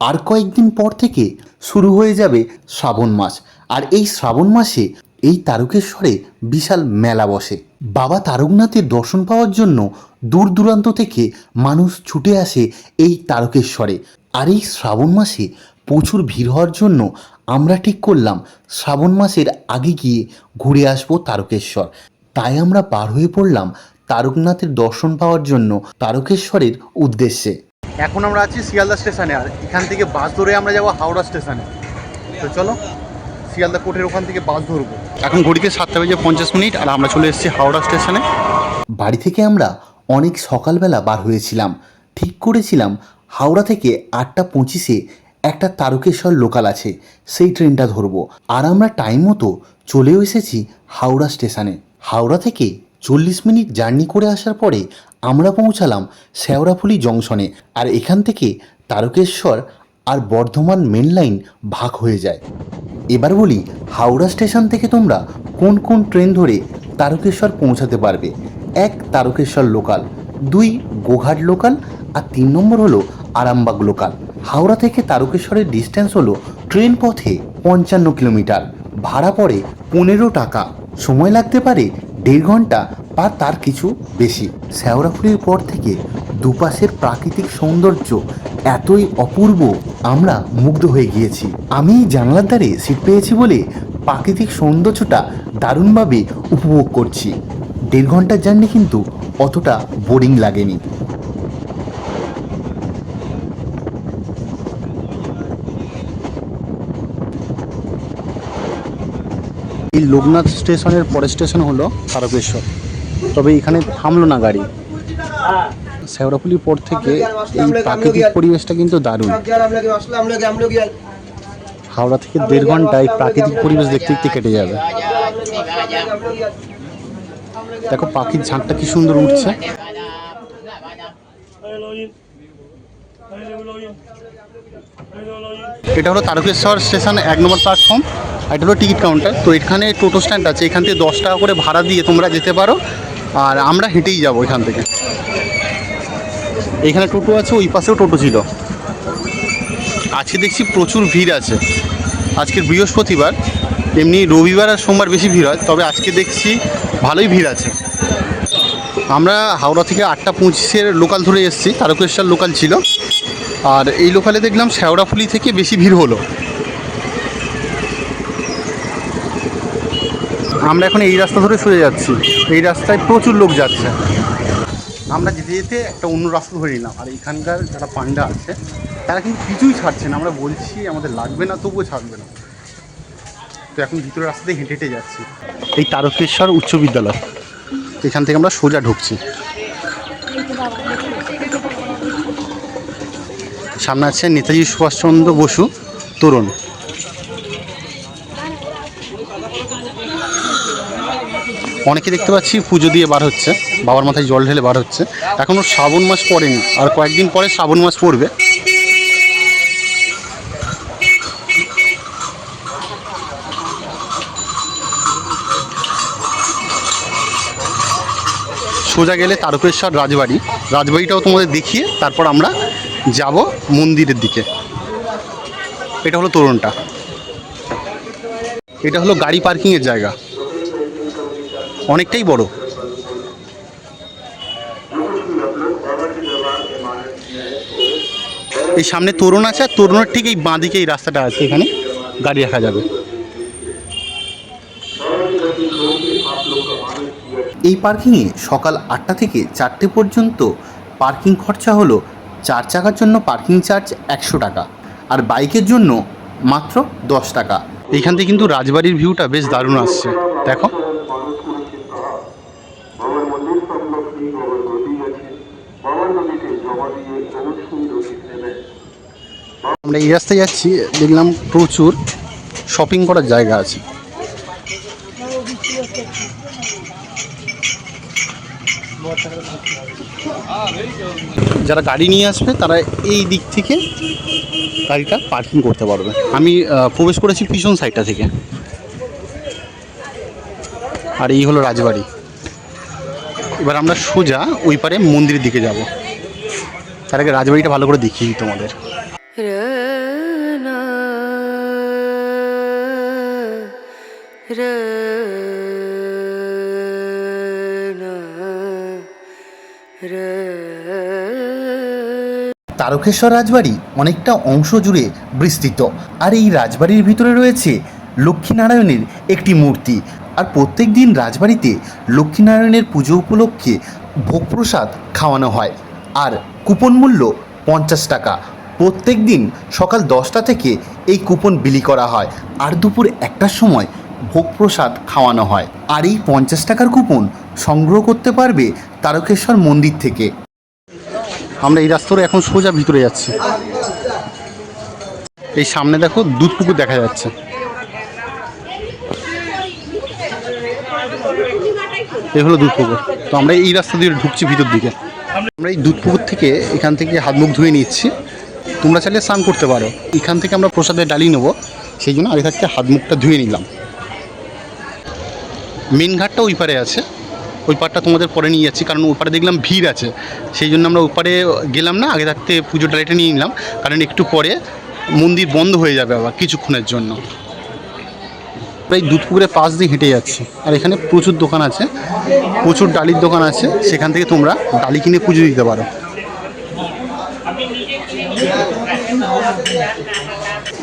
আর কয়েকদিন পর থেকে শুরু হয়ে যাবে শ্রাবণ মাস। আর এই শ্রাবণ মাসে এই তারকেশ্বরে বিশাল মেলা বসে। বাবা তারকনাথের দর্শন পাওয়ার জন্য দূর দূরান্ত থেকে মানুষ ছুটে আসে এই তারকেশ্বরে। আর এই শ্রাবণ মাসে প্রচুর ভিড় হওয়ার জন্য আমরা ঠিক করলাম শ্রাবণ মাসের আগে গিয়ে ঘুরে আসব তারকেশ্বর। তাই আমরা পার হয়ে পড়লাম তারকনাথের দর্শন পাওয়ার জন্য তারকেশ্বরের উদ্দেশ্যে। এখন আমরা আছি শিয়ালদা স্টেশনে আর এখান থেকে বাস ধরে আমরা যাব হাওড়া স্টেশনে। তো চলো শিয়ালদা কোর্টের ওখান থেকে বাস ধরবো। এখন ঘড়িতে সাতটা বেজে পঞ্চাশ মিনিট আর আমরা চলে এসেছি হাওড়া স্টেশনে। বাড়ি থেকে আমরা অনেক সকালবেলা বার হয়েছিলাম। ঠিক করেছিলাম হাওড়া থেকে আটটা পঁচিশে একটা তারকেশ্বর লোকাল আছে সেই ট্রেনটা ধরবো। আর আমরা টাইম মতো চলেও এসেছি হাওড়া স্টেশনে। হাওড়া থেকে চল্লিশ মিনিট জার্নি করে আসার পরে আমরা পৌঁছালাম শেওড়াফুলি জংশনে, আর এখান থেকে তারকেশ্বর আর বর্ধমান মেন লাইন ভাগ হয়ে যায়। এবার বলি, হাওড়া স্টেশন থেকে তোমরা কোন কোন ট্রেন ধরে তারকেশ্বর পৌঁছাতে পারবে? এক, তারকেশ্বর লোকাল দুই, গোঘাট লোকাল আর তিন নম্বর হলো আরামবাগ লোকাল হাওড়া থেকে তারকেশ্বরের ডিস্টেন্স হলো ট্রেন পথে পঞ্চান্ন কিলোমিটার। ভাড়া পড়ে পনেরো টাকা। সময় লাগতে পারে দেড় ঘণ্টা বা তার কিছু বেশি। শ্যাওড়াফুলির পর থেকে দুপাশের প্রাকৃতিক সৌন্দর্য এতই অপূর্ব, আমরা মুগ্ধ হয়ে গিয়েছি। আমি জানলার ধারে সিট পেয়েছি বলে প্রাকৃতিক সৌন্দর্যটা দারুণভাবে উপভোগ করছি। দেড় ঘণ্টার জার্নি কিন্তু অতটা বোরিং লাগেনি। এই লোকনাথ স্টেশনের পরের স্টেশন হলো তারকেশ্বর। তবে এখানে থামলো না গাড়ি। শেওড়াপুলি পর থেকে এই প্রাকৃতিক পরিবেশটা কিন্তু দারুণ। হাওড়া থেকে দেড় ঘণ্টা এই প্রাকৃতিক পরিবেশ দেখতে দেখতে কেটে যাবে। দেখো পাখির ঝাঁকটা কি সুন্দর উঠছে। এটা হলো তারকেশ্বর স্টেশন এক নম্বর প্ল্যাটফর্ম এটা হলো টিকিট কাউন্টার। তো এখানে টোটো স্ট্যান্ড আছে, এখান থেকে দশ টাকা করে ভাড়া দিয়ে তোমরা যেতে পারো। আর আমরা হেঁটেই যাব এখান থেকে। এখানে টোটো আছে, ওই পাশেও টোটো ছিল। আজকে দেখছি প্রচুর ভিড় আছে। আজকের বৃহস্পতিবার, এমনি রবিবার আর সোমবার বেশি ভিড় হয়, তবে আজকে দেখছি ভালোই ভিড় আছে। আমরা হাওড়া থেকে আটটা পঁচিশের লোকাল ধরে এসেছি, তারকেশ্বর লোকাল ছিল। আর এই লোকালে দেখলাম শেওড়াফুলি থেকে বেশি ভিড় হলো। আমরা এখন এই রাস্তা ধরে সরে যাচ্ছি। এই রাস্তায় প্রচুর লোক যাচ্ছে। আমরা যেতে যেতে একটা অন্য রাস্তা ধরে নিলাম। আর এখানকার যারা পান্ডা আছে তারা কিন্তু কিছুই ছাড়ছে না। আমরা বলছি আমাদের লাগবে না তবুও ছাড়বে না। তো এখন ভিতরের রাস্তাতে হেঁটে হেঁটে যাচ্ছি। এই তারকেশ্বর উচ্চ বিদ্যালয়। এখান থেকে আমরা সোজা ঢুকছি। সামনে আছে নেতাজি সুভাষচন্দ্র বসু তরুণ। অনেকে দেখতে পাচ্ছি পুজো দিয়ে বার হচ্ছে, বাবার মাথায় জল ঢেলে বার হচ্ছে। এখনও শ্রাবণ মাস পড়েনি, আর কয়েকদিন পরে শ্রাবণ মাস পড়বে। সোজা গেলে তারকেশ্বর রাজবাড়ি। রাজবাড়িটাও তোমাদের দেখিয়ে তারপর আমরা যাব মন্দিরের দিকে। এটা হলো তোরণটা। এটা হলো গাড়ি পার্কিংয়ের জায়গা। অনেকটাই বড়। এই সামনে তোরণ আছে আর তোরণের ঠিক এই বাঁদিকে এই রাস্তাটা আছে এখানে গাড়ি রাখা যাবে। এই পার্কিংয়ে সকাল আটটা থেকে চারটে পর্যন্ত পার্কিং খরচা হলো চার চাকার জন্য পার্কিং চার্জ একশো টাকা আর বাইকের জন্য মাত্র দশ টাকা। এইখান থেকে কিন্তু রাজবাড়ির ভিউটা বেশ দারুণ আসছে। দেখো। আমরা এই রাস্তায় যাচ্ছি, দেখলাম প্রচুর শপিং করার জায়গা আছে। যারা গাড়ি নিয়ে আসবে, তারা এই দিক থেকে গাড়িটা পার্কিং করতে পারবে। আমি প্রবেশ করেছি পিছন সাইডটা থেকে। আর এই হলো রাজবাড়ি। এবার আমরা সোজা ওই পারে মন্দিরের দিকে যাব। তার আগে রাজবাড়িটা ভালো করে দেখিয়ে তোমাদের। তারকেশ্বর রাজবাড়ি অনেকটা অংশ জুড়ে বিস্তৃত। আর এই রাজবাড়ির ভিতরে রয়েছে লক্ষ্মীনারায়ণের একটি মূর্তি। আর প্রত্যেক দিন রাজবাড়িতে লক্ষ্মীনারায়ণের পুজো উপলক্ষে ভোগ প্রসাদ খাওয়ানো হয়। আর কুপন মূল্য পঞ্চাশ টাকা। প্রত্যেক দিন সকাল দশটা থেকে এই কুপন বিলি করা হয়। আর দুপুর একটার সময় ভোগ প্রসাদ খাওয়ানো হয়। আর এই পঞ্চাশ টাকার কুপন সংগ্রহ করতে পারবে তারকেশ্বর মন্দির থেকে। আমরা এই রাস্তার এখন সোজা ভিতরে যাচ্ছি। এই সামনে দেখো দুধ পুকুর দেখা যাচ্ছে। এই হলো দুধ পুকুর তো আমরা এই রাস্তা দিয়ে ঢুকছি ভিতর দিকে। আমরা এই দুধ পুকুর থেকে এখান থেকে হাত মুখ ধুয়ে নিচ্ছি। তোমরা চাইলে স্নান করতে পারো। এখান থেকে আমরা প্রসাদের ডালি নেব। সেই জন্য আগে থাকতে হাত মুখটা ধুয়ে নিলাম। মেন ঘাটটা ওই পারে আছে। ওই পারটা তোমাদের পরে নিয়ে যাচ্ছি, কারণ ওপারে দেখলাম ভিড় আছে। সেই জন্য আমরা ওপারে গেলাম না, আগে থাকতে পুজো ডালিটা নিয়ে নিলাম। কারণ একটু পরে মন্দির বন্ধ হয়ে যাবে আবার কিছুক্ষণের জন্য। প্রায় দুধ পুকুরের পাশ দিয়ে হেঁটে যাচ্ছি। আর এখানে প্রচুর দোকান আছে, প্রচুর ডালির দোকান আছে, সেখান থেকে তোমরা ডালি কিনে পুজো দিতে পারো।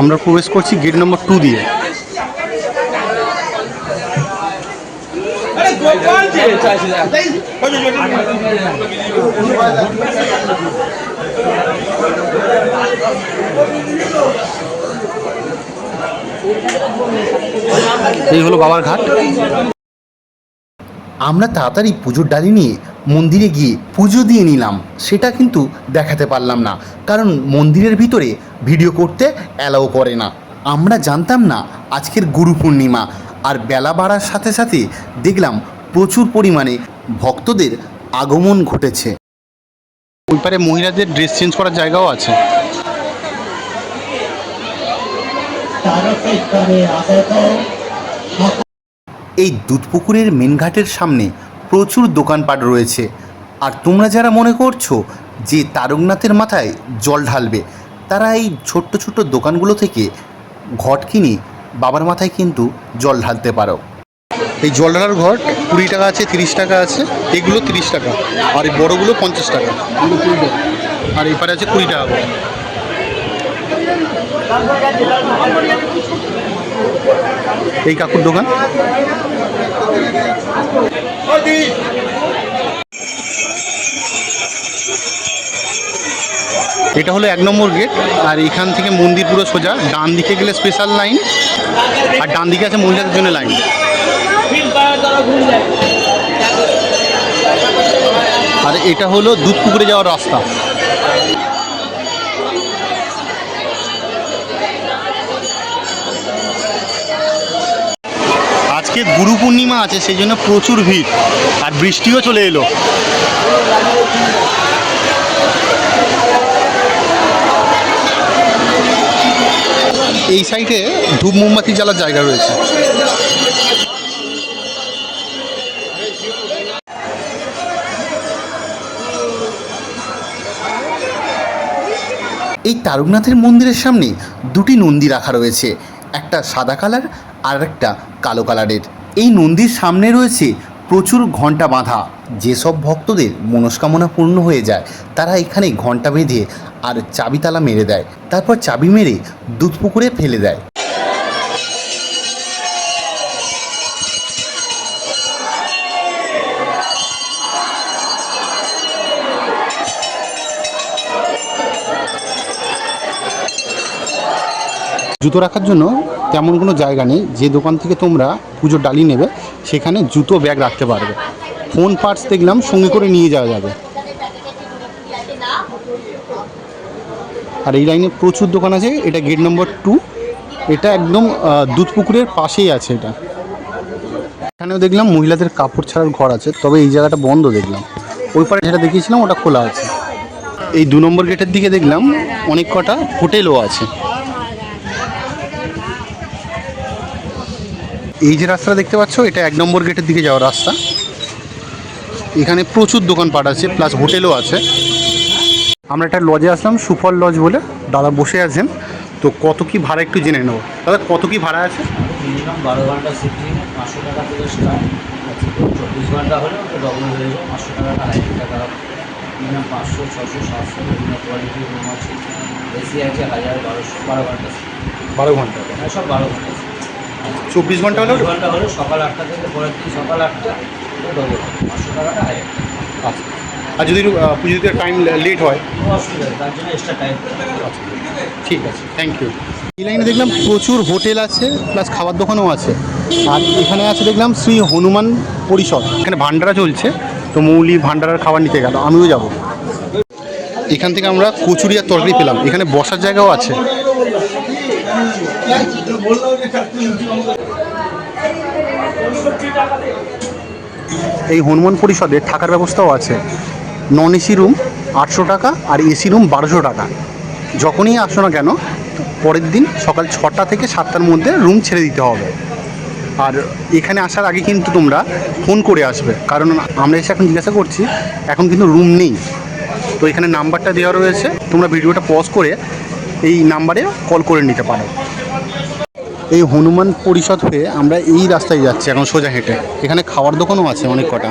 আমরা প্রবেশ করছি গেট নম্বর টু দিয়ে। এই হলো বাবার ঘাট। আমরা তাড়াতাড়ি পুজোর ডালি নিয়ে মন্দিরে গিয়ে পুজো দিয়ে নিলাম। সেটা কিন্তু দেখাতে পারলাম না কারণ মন্দিরের ভিতরে ভিডিও করতে অ্যালাও করে না। আমরা জানতাম না আজকের গুরু পূর্ণিমা আর বেলা বাড়ার সাথে সাথে দেখলাম প্রচুর পরিমাণে ভক্তদের আগমন ঘটেছে। ওই পারে মহিলাদের ড্রেস চেঞ্জ করার জায়গাও আছে। এই দুধপুকুরের মেন ঘাটের সামনে প্রচুর দোকানপাট রয়েছে। আর তোমরা যারা মনে করছ যে তারকনাথের মাথায় জল ঢালবে তারা এই ছোট্ট ছোট্ট দোকানগুলো থেকে ঘট কিনে বাবার মাথায় কিন্তু জল ঢালতে পারো। এই জল ঢালার ঘট কুড়ি টাকা আছে তিরিশ টাকা আছে এগুলো তিরিশ টাকা। আর এই বড়গুলো পঞ্চাশ টাকা। আর এই পারে আছে কুড়ি টাকা করে। এই কাকুর দোকান? এটা হলো এক নম্বর গেট, আর এখান থেকে মন্দির পুরো সোজা। ডান দিকে গেলে স্পেশাল লাইন আর ডান দিকে আছে মহিলাদের জন্য লাইন আর এটা হলো দুধ পুকুরে যাওয়ার রাস্তা। আজকে গুরু পূর্ণিমা আছে, সেই জন্য প্রচুর ভিড়। আর বৃষ্টিও চলে এলো। এই সাইডে ধূপ মোমবাতি জ্বালার জায়গা রয়েছে। এই তারকনাথের মন্দিরের সামনে দুটি নন্দী রাখা রয়েছে। একটা সাদা কালার আর একটা কালো কালারের। এই নন্দীর সামনে রয়েছে প্রচুর ঘণ্টা বাঁধা। যেসব ভক্তদের মনস্কামনা পূর্ণ হয়ে যায়, তারা এখানে ঘণ্টা বেঁধে আর চাবি তালা মেরে দেয়। তারপর চাবি মেরে দুধ পুকুরে ফেলে দেয়। জুতো রাখার জন্য তেমন কোনো জায়গা নেই। যে দোকান থেকে তোমরা পুজোর ডালি নেবে সেখানে জুতো ব্যাগ রাখতে পারবে। ফোন পার্টস দেখলাম সঙ্গে করে নিয়ে যাওয়া যাবে। আর এই লাইনে প্রচুর দোকান আছে এটা গেট নম্বর টু। এটা একদম আহ, দুধ পুকুরের পাশেই আছে এটা। এখানেও দেখলাম মহিলাদের কাপড় ছাড়ার ঘর আছে তবে এই জায়গাটা বন্ধ দেখলাম। ওই পারে যেটা দেখিয়েছিলাম ওটা খোলা আছে। এই দু নম্বর গেটের দিকে দেখলাম অনেক কটা হোটেলও আছে। এই যে রাস্তাটা দেখতে পাচ্ছ এটা এক নম্বর গেটের দিকে যাওয়ার রাস্তা। এখানে প্রচুর দোকানপাট আছে প্লাস হোটেলও আছে। আমরা একটা লজে আসলাম সুফল লজ বলে। দাদা বসে আছেন তো কত কি ভাড়া একটু জেনে নেব। দাদা কত কি ভাড়া আছে? মিনিমাম বারো ঘণ্টা শিফটিং পাঁচশো টাকা থেকে স্টার্ট চব্বিশ ঘণ্টা হলে ওটা ডবল হয়ে যাবে পাঁচশো টাকাটা হাজার টাকা মিনিমাম পাঁচশো ছশো সাতশো বিভিন্ন কোয়ালিটির রুম আছে। এসি আছে হাজার বারোশো বারো ঘণ্টা বারো ঘণ্টা। সব বারো ঘণ্টা। চব্বিশ ঘণ্টা হলে? ঘণ্টা হলে সকাল আটটা থেকে পরের দিন সকাল আটটা পাঁচশো টাকাটা হাজার আচ্ছা। আর যদি পুজোতে টাইম লেট হয়? টাইম ঠিক আছে থ্যাংক ইউ এই লাইনে দেখলাম প্রচুর হোটেল আছে প্লাস খাবার দোকানও আছে। আর এখানে আছে দেখলাম শ্রী হনুমান পরিষদ। এখানে ভান্ডারা চলছে তো মৌলি ভান্ডারার খাবার নিতে গেল আমিও যাব। এখান থেকে আমরা কচুরি আর তরকারি পেলাম। এখানে বসার জায়গাও আছে। এই হনুমান পরিষদে থাকার ব্যবস্থাও আছে। নন এসি রুম আটশো টাকা আর এসি রুম বারোশো টাকা। যখনই আসো না কেন, পরের দিন সকাল ছটা থেকে সাতটার মধ্যে রুম ছেড়ে দিতে হবে। আর এখানে আসার আগে কিন্তু তোমরা ফোন করে আসবে। কারণ আমরা এসে এখন জিজ্ঞাসা করছি, এখন কিন্তু রুম নেই। তো এখানে নাম্বারটা দেওয়া রয়েছে। তোমরা ভিডিওটা পজ করে এই নাম্বারে কল করে নিতে পারো। এই হনুমান পরিষদ হয়ে আমরা এই রাস্তায় যাচ্ছি এখন সোজা হেঁটে। এখানে খাওয়ার দোকানও আছে অনেক কটা।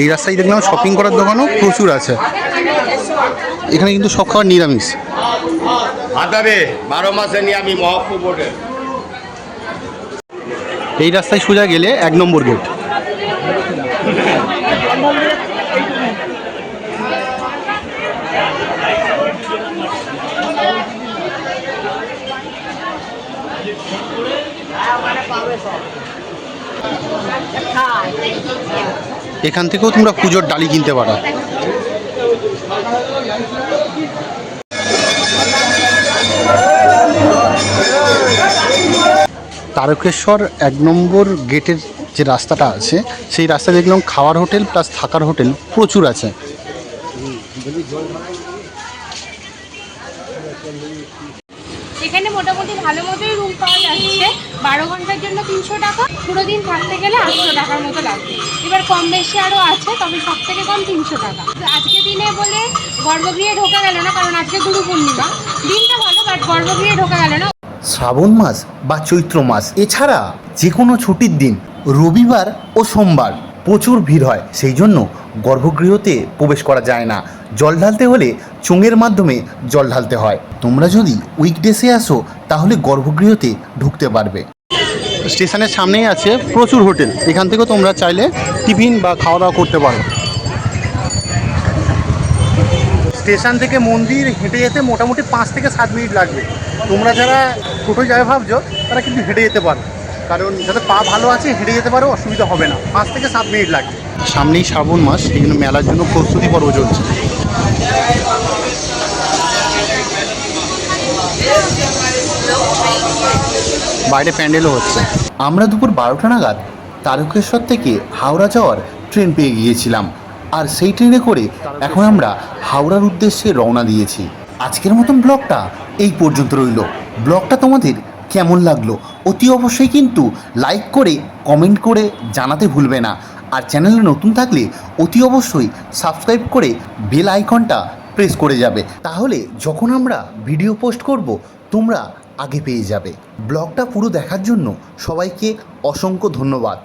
এই রাস্তায় দেখলাম শপিং করার দোকানও প্রচুর আছে। এখানে কিন্তু সব খাবার নিরামিষ। বারো মাসে নিয়ে আমি এই রাস্তায় সোজা গেলে এক নম্বর গেট এখান থেকেও তোমরা পুজোর ডালি কিনতে পারো। তারকেশ্বর এক নম্বর গেটের যে রাস্তাটা আছে, সেই রাস্তা দেখলাম খাওয়ার হোটেল প্লাস থাকার হোটেল প্রচুর আছে। এখানে মোটামুটি ভালো মতোই রুম পাওয়া যাচ্ছে। বারো ঘণ্টার জন্য তিনশো টাকা। পুরো দিন থাকতে গেলে আটশো টাকার মতো লাগবে। এবার কম বেশি আরও আছে, তবে সব থেকে কম তিনশো টাকা। আজকে দিনে বলে গর্ভগৃহে ঢোকা গেল না, কারণ আজকে গুরু পূর্ণিমা। দিনটা ভালো বাট গর্ভগৃহে ঢোকা গেল না। শ্রাবণ মাস বা চৈত্র মাস, এছাড়া যে কোনো ছুটির দিন, রবিবার ও সোমবার। প্রচুর ভিড় হয়, সেই জন্য গর্ভগৃহতে প্রবেশ করা যায় না। জল ঢালতে হলে চোঙের মাধ্যমে জল ঢালতে হয়। তোমরা যদি উইকডেসে আসো, তাহলে গর্ভগৃহতে ঢুকতে পারবে। স্টেশনের সামনেই আছে প্রচুর হোটেল। এখান থেকেও তোমরা চাইলে টিফিন বা খাওয়া দাওয়া করতে পারো। স্টেশন থেকে মন্দির হেঁটে যেতে মোটামুটি পাঁচ থেকে সাত মিনিট লাগবে। তোমরা যারা টোটো যাবে ভাবছ, তারা কিন্তু হেঁটে যেতে পারো। কারণ যাতে পা ভালো আছে, হেঁটে যেতে পারো, অসুবিধা হবে না। পাঁচ থেকে সাত মিনিট লাগবে। সামনেই শ্রাবণ মাস, এই জন্য মেলার জন্য প্রস্তুতি পর্ব চলছে। বাইরে প্যান্ডেলও হচ্ছে। আমরা দুপুর বারোটা নাগাদ তারকেশ্বর থেকে হাওড়া যাওয়ার ট্রেন পেয়ে গিয়েছিলাম। আর সেই ট্রেনে করে এখন আমরা হাওড়ার উদ্দেশ্যে রওনা দিয়েছি। আজকের মতন ব্লগটা এই পর্যন্ত রইল। ব্লগটা তোমাদের কেমন লাগল? অতি অবশ্যই কিন্তু লাইক করে কমেন্ট করে জানাতে ভুলবে না। আর চ্যানেলে নতুন থাকলে অতি অবশ্যই সাবস্ক্রাইব করে বেল আইকনটা প্রেস করে যাবে। তাহলে যখন আমরা ভিডিও পোস্ট করব, তোমরা আগে পেয়ে যাবে। ব্লগটা পুরো দেখার জন্য সবাইকে অসংখ্য ধন্যবাদ।